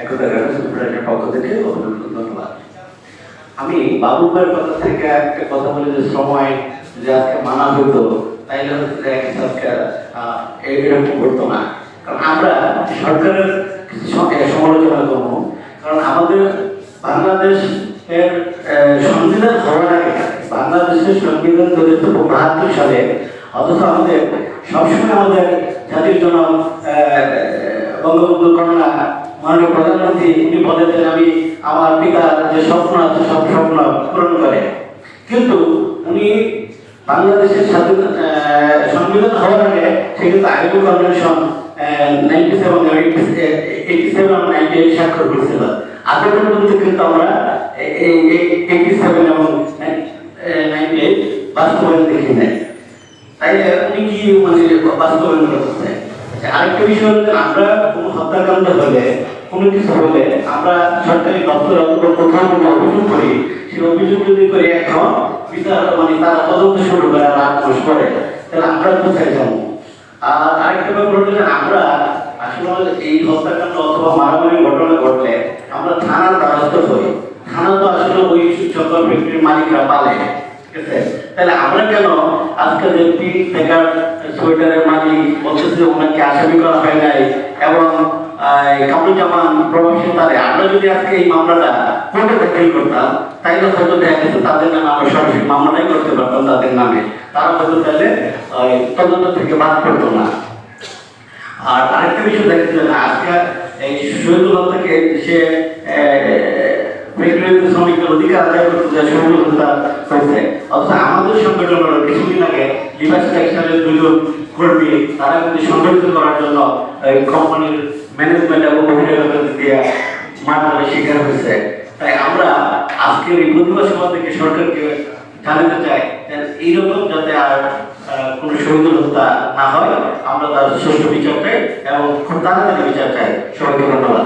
একতা গ্রামের পক্ষ থেকে ধন্যবাদ। আমি বাবুর ভাইয়ের কথা থেকে একটা কথা বলে যে সময় যে আজকে মানা হতো, তাইলে এরকম করতো না। কারণ আমরা সরকারের সমালোচনা করব। কারণ আমাদের বাংলাদেশ এর সংবিধান আগে, বাংলাদেশের সংবিধান গঠিত বাহাত্তর সালে, অথচ আমাদের সবসময় আমাদের জাতির জন্য বঙ্গবন্ধু কন্যা মাননীয় প্রধানমন্ত্রী উনি বলেছেন আমি আমার পিতার যে স্বপ্ন আছে সব স্বপ্ন পূরণ করে। কিন্তু উনি বাংলাদেশের স্বাধীন আহ, সংবিধান হওয়ার আগে সে কিন্তু আগের convention ninety seven eighty seven ninety eight স্বাক্ষর করেছিল। আগে পর্যন্ত কিন্তু আমরা এইটি সেভেন এবং নাইনটি এইট বাস্তবায়ন দেখি নাই। তাইলে উনি কি মানে বাস্তবায়ন করতেছে আচ্ছা, আরেকটা বিষয় হচ্ছে আমরা কোনো হত্যাকাণ্ড হলে, কোনো কিছু হলে আমরা সরকারি দপ্তর অথবা কোথাও কোনো অভিযোগ করি, সেই অভিযোগ যদি করি এখন, বিচার মানে তারা তদন্ত শুরু করে আর মাস পরে, তাহলে আমরা কোথায় যাব? আর আরেকটা ব্যাপার যে আমরা আসলে এই হত্যাকাণ্ড অথবা মারামারি ঘটনা ঘটলে আমরা থানার দ্বারস্থ হই। থানা তো আসলে ওই সকল ব্যক্তির মালিকরা পালে। তাহলে আমরা কেন আজকে যে পিক বেকার সোয়েটারের মালিক বলতেছে ওনাকে আসামি করা হয় নাই এবং কামরুজ্জামান প্রবাসী তারে? আমরা যদি আজকে এই মামলাটা কোর্টে দাখিল করতাম, তাইলে হয়তো দেখা গেছে তাদের নামে আমরা সরাসরি মামলাটাই করতে পারতাম তাদের নামে। তারা হয়তো তাহলে তদন্ত থেকে বাদ করতো না। আর আরেকটা বিষয় দেখতে আজকে এই শহীদুল থেকে সে অধিকার আদায় করতে যায় শহীদুল হয়েছে। অথচ আমাদের সংগঠন কিছুদিন আগে লিভার্স টেক্সটাইলের দুজন কর্মী, তারা কিন্তু সংগঠিত করার জন্য কোম্পানির ম্যানেজমেন্ট এবং মহিলাদের দিয়ে মারধরের শিকার হয়েছে। তাই আমরা আজকের এই প্রতিভা সভা থেকে সরকারকে জানাতে চাই এইরকম যাতে আর কোনো শহীদ না হয়, আমরা তার সুষ্ঠু বিচার চাই এবং খুব তাড়াতাড়ি বিচার চাই। সবাইকে ধন্যবাদ।